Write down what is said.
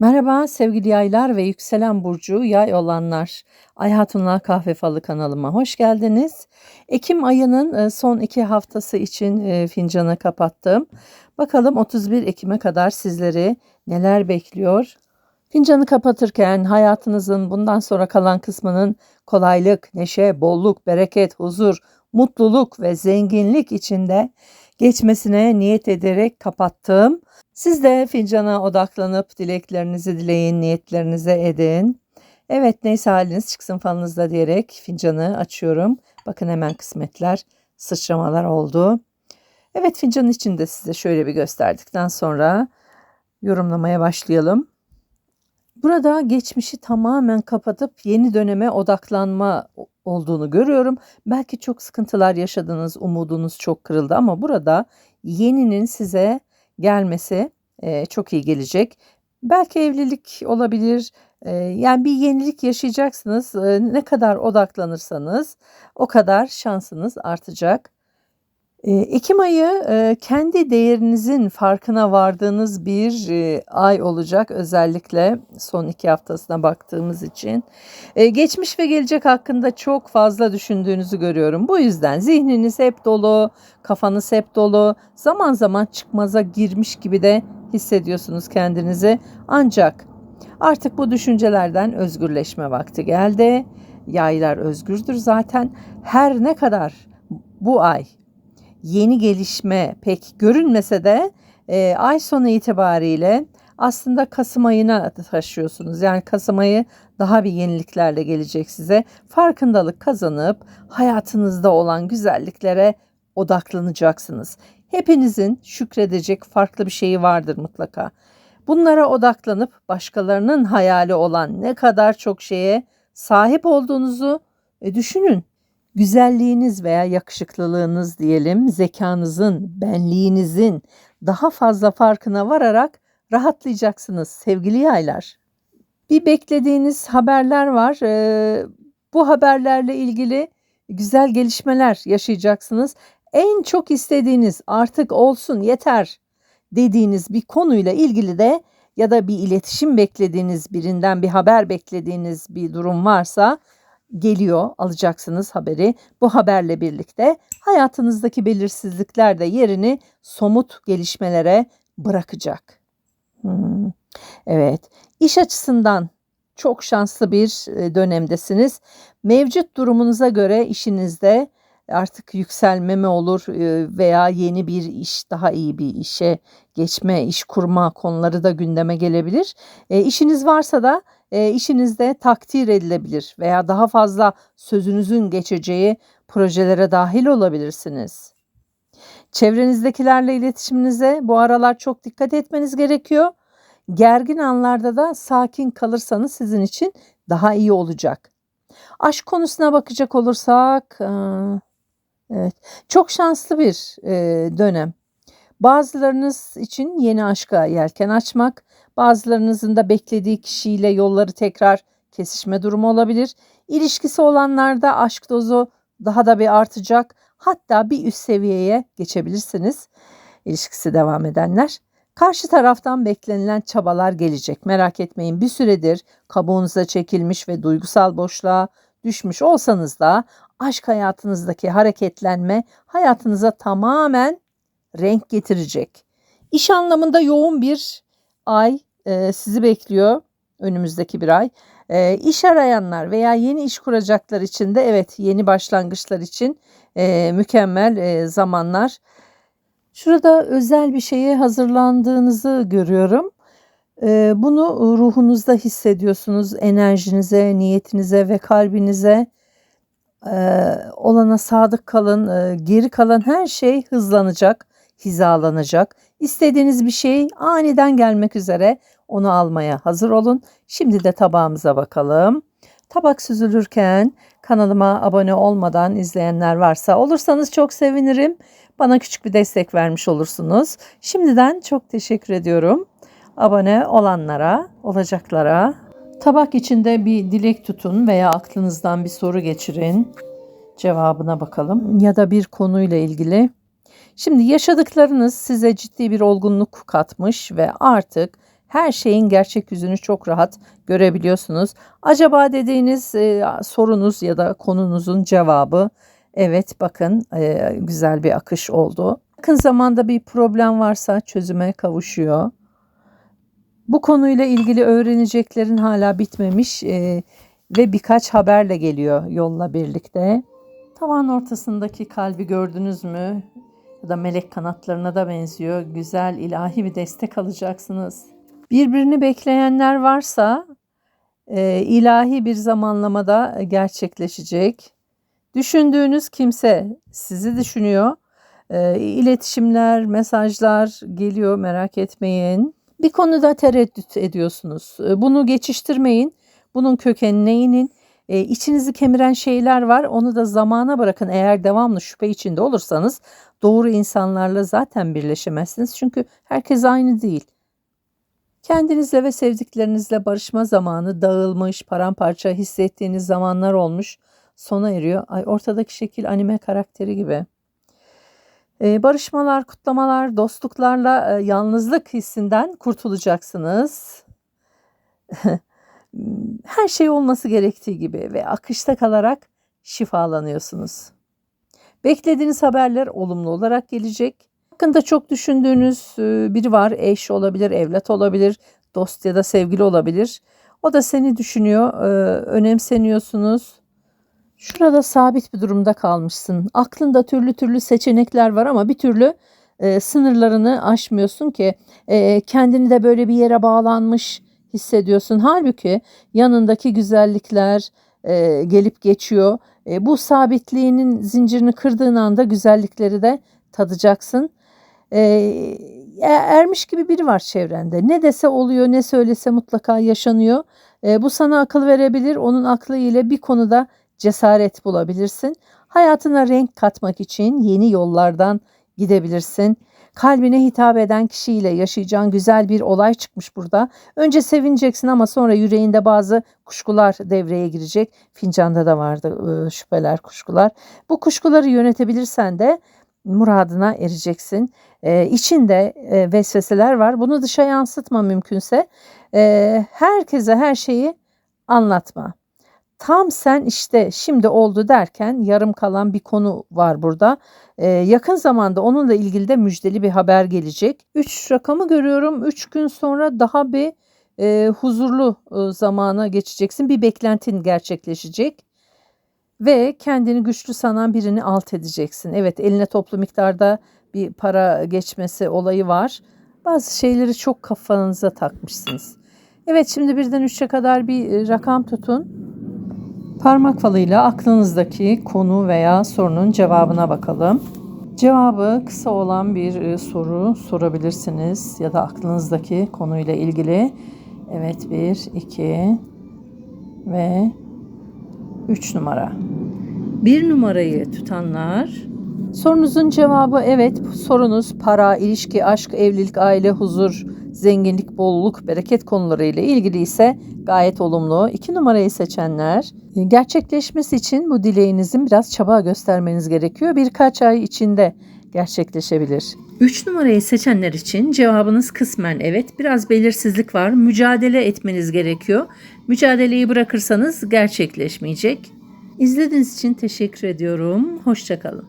Merhaba sevgili yaylar ve yükselen burcu yay olanlar. Ay Hatunlar Kahve Falı kanalıma hoş geldiniz. Ekim ayının e, son iki haftası için e, fincanı kapattım. Bakalım 31 Ekim'e kadar sizleri neler bekliyor? Fincanı kapatırken hayatınızın bundan sonra kalan kısmının kolaylık, neşe, bolluk, bereket, huzur, mutluluk ve zenginlik içinde geçmesine niyet ederek kapattım. Siz de fincana odaklanıp dileklerinizi dileyin, niyetlerinize edin. Evet neyse haliniz çıksın falınızda diyerek fincanı açıyorum. Bakın hemen kısmetler, sıçramalar oldu. Evet fincanın içinde size şöyle bir gösterdikten sonra yorumlamaya başlayalım. Burada geçmişi tamamen kapatıp yeni döneme odaklanma olduğunu görüyorum. Belki çok sıkıntılar yaşadınız, umudunuz çok kırıldı ama burada yeninin size gelmesi e, çok iyi gelecek. Belki evlilik olabilir. E, yani bir yenilik yaşayacaksınız. E, ne kadar odaklanırsanız o kadar şansınız artacak. Ekim ayı kendi değerinizin farkına vardığınız bir ay olacak özellikle son iki haftasına baktığımız için. Geçmiş ve gelecek hakkında çok fazla düşündüğünüzü görüyorum. Bu yüzden zihniniz hep dolu, kafanız hep dolu. Zaman zaman çıkmaza girmiş gibi de hissediyorsunuz kendinizi. Ancak artık bu düşüncelerden özgürleşme vakti geldi. Yaylar özgürdür zaten. Her ne kadar bu ay yeni gelişme pek görünmese de e, ay sonu itibariyle aslında Kasım ayına taşıyorsunuz. Yani Kasım ayı daha bir yeniliklerle gelecek size. Farkındalık kazanıp hayatınızda olan güzelliklere odaklanacaksınız. Hepinizin şükredecek farklı bir şeyi vardır mutlaka. Bunlara odaklanıp başkalarının hayali olan ne kadar çok şeye sahip olduğunuzu e, düşünün güzelliğiniz veya yakışıklılığınız diyelim, zekanızın, benliğinizin daha fazla farkına vararak rahatlayacaksınız sevgili yaylar. Bir beklediğiniz haberler var. Ee, bu haberlerle ilgili güzel gelişmeler yaşayacaksınız. En çok istediğiniz artık olsun yeter dediğiniz bir konuyla ilgili de ya da bir iletişim beklediğiniz birinden bir haber beklediğiniz bir durum varsa geliyor alacaksınız haberi. Bu haberle birlikte hayatınızdaki belirsizlikler de yerini somut gelişmelere bırakacak. Hmm. Evet, iş açısından çok şanslı bir e, dönemdesiniz. Mevcut durumunuza göre işinizde artık yükselme mi olur e, veya yeni bir iş, daha iyi bir işe geçme, iş kurma konuları da gündeme gelebilir. E, işiniz varsa da e, işinizde takdir edilebilir veya daha fazla sözünüzün geçeceği projelere dahil olabilirsiniz. Çevrenizdekilerle iletişiminize bu aralar çok dikkat etmeniz gerekiyor. Gergin anlarda da sakin kalırsanız sizin için daha iyi olacak. Aşk konusuna bakacak olursak, evet, çok şanslı bir dönem. Bazılarınız için yeni aşka yelken açmak, Bazılarınızın da beklediği kişiyle yolları tekrar kesişme durumu olabilir. İlişkisi olanlarda aşk dozu daha da bir artacak. Hatta bir üst seviyeye geçebilirsiniz. İlişkisi devam edenler. Karşı taraftan beklenilen çabalar gelecek. Merak etmeyin bir süredir kabuğunuza çekilmiş ve duygusal boşluğa düşmüş olsanız da aşk hayatınızdaki hareketlenme hayatınıza tamamen renk getirecek. İş anlamında yoğun bir ay e, sizi bekliyor önümüzdeki bir ay. E, iş arayanlar veya yeni iş kuracaklar için de evet yeni başlangıçlar için e, mükemmel e, zamanlar. Şurada özel bir şeye hazırlandığınızı görüyorum. E, bunu ruhunuzda hissediyorsunuz. Enerjinize, niyetinize ve kalbinize e, olana sadık kalın. E, geri kalan her şey hızlanacak, hizalanacak. İstediğiniz bir şey aniden gelmek üzere onu almaya hazır olun. Şimdi de tabağımıza bakalım. Tabak süzülürken kanalıma abone olmadan izleyenler varsa olursanız çok sevinirim. Bana küçük bir destek vermiş olursunuz. Şimdiden çok teşekkür ediyorum. Abone olanlara, olacaklara. Tabak içinde bir dilek tutun veya aklınızdan bir soru geçirin. Cevabına bakalım ya da bir konuyla ilgili. Şimdi yaşadıklarınız size ciddi bir olgunluk katmış ve artık her şeyin gerçek yüzünü çok rahat görebiliyorsunuz. Acaba dediğiniz e, sorunuz ya da konunuzun cevabı evet bakın e, güzel bir akış oldu. Yakın zamanda bir problem varsa çözüme kavuşuyor. Bu konuyla ilgili öğreneceklerin hala bitmemiş e, ve birkaç haberle geliyor yolla birlikte. Tavan ortasındaki kalbi gördünüz mü? Ya da melek kanatlarına da benziyor. Güzel ilahi bir destek alacaksınız. Birbirini bekleyenler varsa e, ilahi bir zamanlamada gerçekleşecek. Düşündüğünüz kimse sizi düşünüyor. E, iletişimler, mesajlar geliyor merak etmeyin. Bir konuda tereddüt ediyorsunuz. E, Bunu geçiştirmeyin. Bunun kökenine inin. E, içinizi kemiren şeyler var. Onu da zamana bırakın. Eğer devamlı şüphe içinde olursanız doğru insanlarla zaten birleşemezsiniz. Çünkü herkes aynı değil. Kendinizle ve sevdiklerinizle barışma zamanı dağılmış, paramparça hissettiğiniz zamanlar olmuş, sona eriyor. Ay ortadaki şekil anime karakteri gibi. Ee, barışmalar, kutlamalar, dostluklarla e, yalnızlık hissinden kurtulacaksınız. Her şey olması gerektiği gibi ve akışta kalarak şifalanıyorsunuz. Beklediğiniz haberler olumlu olarak gelecek. Hakkında çok düşündüğünüz e, biri var. Eş olabilir, evlat olabilir, dost ya da sevgili olabilir. O da seni düşünüyor, e, önemseniyorsunuz. Şurada sabit bir durumda kalmışsın. Aklında türlü türlü seçenekler var ama bir türlü e, sınırlarını aşmıyorsun ki kendini de böyle bir yere bağlanmış hissediyorsun. Halbuki yanındaki güzellikler e, gelip geçiyor. E, bu sabitliğinin zincirini kırdığın anda güzellikleri de tadacaksın. E, ermiş gibi biri var çevrende. Ne dese oluyor, ne söylese mutlaka yaşanıyor. E, bu sana akıl verebilir. Onun aklı ile bir konuda cesaret bulabilirsin. Hayatına renk katmak için yeni yollardan gidebilirsin. Kalbine hitap eden kişiyle yaşayacağın güzel bir olay çıkmış burada. Önce sevineceksin ama sonra yüreğinde bazı kuşkular devreye girecek. Fincanda da vardı şüpheler, kuşkular. Bu kuşkuları yönetebilirsen de muradına ereceksin. Ee, içinde e, vesveseler var. Bunu dışa yansıtma mümkünse. Ee, herkese her şeyi anlatma. Tam sen işte şimdi oldu derken yarım kalan bir konu var burada. Ee, yakın zamanda onunla ilgili de müjdeli bir haber gelecek. 3 rakamı görüyorum. 3 gün sonra daha bir e, huzurlu e, zamana geçeceksin. Bir beklentin gerçekleşecek ve kendini güçlü sanan birini alt edeceksin. Evet eline toplu miktarda bir para geçmesi olayı var. Bazı şeyleri çok kafanıza takmışsınız. Evet şimdi birden 3'e kadar bir e, rakam tutun. Parmak falıyla aklınızdaki konu veya sorunun cevabına bakalım. Cevabı kısa olan bir e, soru sorabilirsiniz ya da aklınızdaki konuyla ilgili. Evet 1, 2 ve 3 numara. Bir numarayı tutanlar sorunuzun cevabı evet sorunuz para, ilişki, aşk, evlilik, aile, huzur, zenginlik, bolluk, bereket konularıyla ilgili ise gayet olumlu. İki numarayı seçenler gerçekleşmesi için bu dileğinizin biraz çaba göstermeniz gerekiyor. Birkaç ay içinde gerçekleşebilir. 3 numarayı seçenler için cevabınız kısmen evet biraz belirsizlik var. Mücadele etmeniz gerekiyor. Mücadeleyi bırakırsanız gerçekleşmeyecek. İzlediğiniz için teşekkür ediyorum. Hoşçakalın.